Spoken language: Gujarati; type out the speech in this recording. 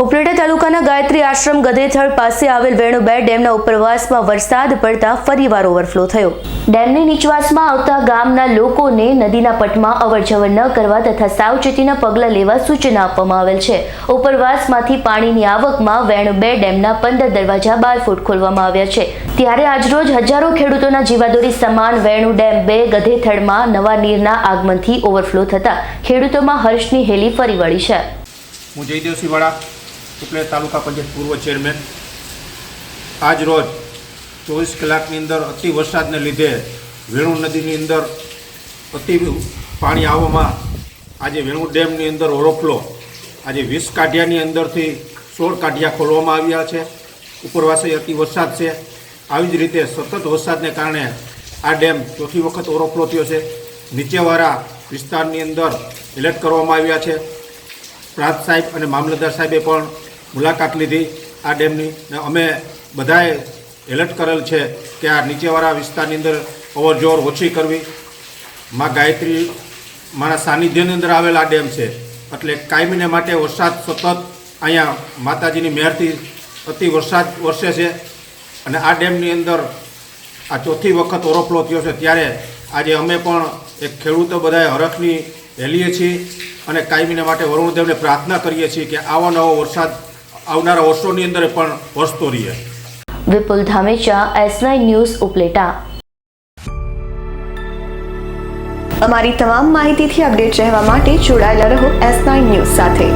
ઉપલેટા તાલુકાના ગાયત્રી આશ્રમ ગધેથળ પાસે આવેલ વેણુ બે ડેમના ઉપરવાસમાં વરસાદ પડતા ફરીવાર ઓવરફ્લો થયો. ડેમની નીચવાસમાં આવતા ગામના લોકોને નદીના પટમાં અવરજવર ન કરવા તથા સાવચેતીના પગલાં લેવા સૂચના આપવામાં આવેલ છે. ઉપરવાસમાંથી પાણીની આવકમાં વેણુ બે ડેમના પંદર દરવાજા બાર ફૂટ ખોલવામાં આવ્યા છે. ત્યારે આજરોજ હજારો ખેડૂતોના જીવાદોરી સમાન વેણુ ડેમ બે ગધેથળમાં નવા નીરના આગમનથી ઓવરફ્લો થતા ખેડૂતોમાં હર્ષની હેલી ફરી વળી છે. હું જયદેવ વાળા ઉપલેટ તાલુકા પંચાયત પૂર્વ ચેરમેન. આજ રોજ ચોવીસ કલાકની અંદર અતિ વરસાદને લીધે વેણુ નદીની અંદર અતિ પાણી આવવામાં આજે વેણુ ડેમની અંદર ઓવરફ્લો આજે વીસ કાઢિયાની અંદરથી સોળ કાઢિયા ખોલવામાં આવ્યા છે. ઉપરવાસે અતિ વરસાદ છે. આવી જ રીતે સતત વરસાદને કારણે આ ડેમ ચોથી વખત ઓવરફ્લો થયો છે. નીચેવાળા વિસ્તારની અંદર એલર્ટ કરવામાં આવ્યા છે. પ્રાંત સાહેબ અને મામલતદાર સાહેબે પણ મુલાકાત લીધી આ ડેમની. ને અમે બધાએ એલર્ટ કરેલ છે કે આ નીચેવાળા વિસ્તારની અંદર અવરજવર ઓછી કરવી. માં ગાયત્રી મારા સાનિધ્યની અંદર આવેલ આ ડેમ છે. એટલે કાયમીને માટે વરસાદ સતત અહીંયા માતાજીની મહેરથી અતિ વરસાદ વરસે છે. અને આ ડેમની અંદર આ ચોથી વખત ઓવરફ્લો થયો છે. ત્યારે આજે અમે પણ એક ખેડૂતો બધાએ હરખની હેલીએ છીએ અને કાયમીને માટે વરુણદેવને પ્રાર્થના કરીએ છીએ કે આવો નવો વરસાદ આવનારા વર્ષોની અંદર પણ વસતો રહીએ Vipul Dhamecha S nine news Upleta. અમારી તમામ માહિતીથી અપડેટ રહેવા માટે જોડાયેલા રહો એસ નાઇન ન્યૂઝ સાથે.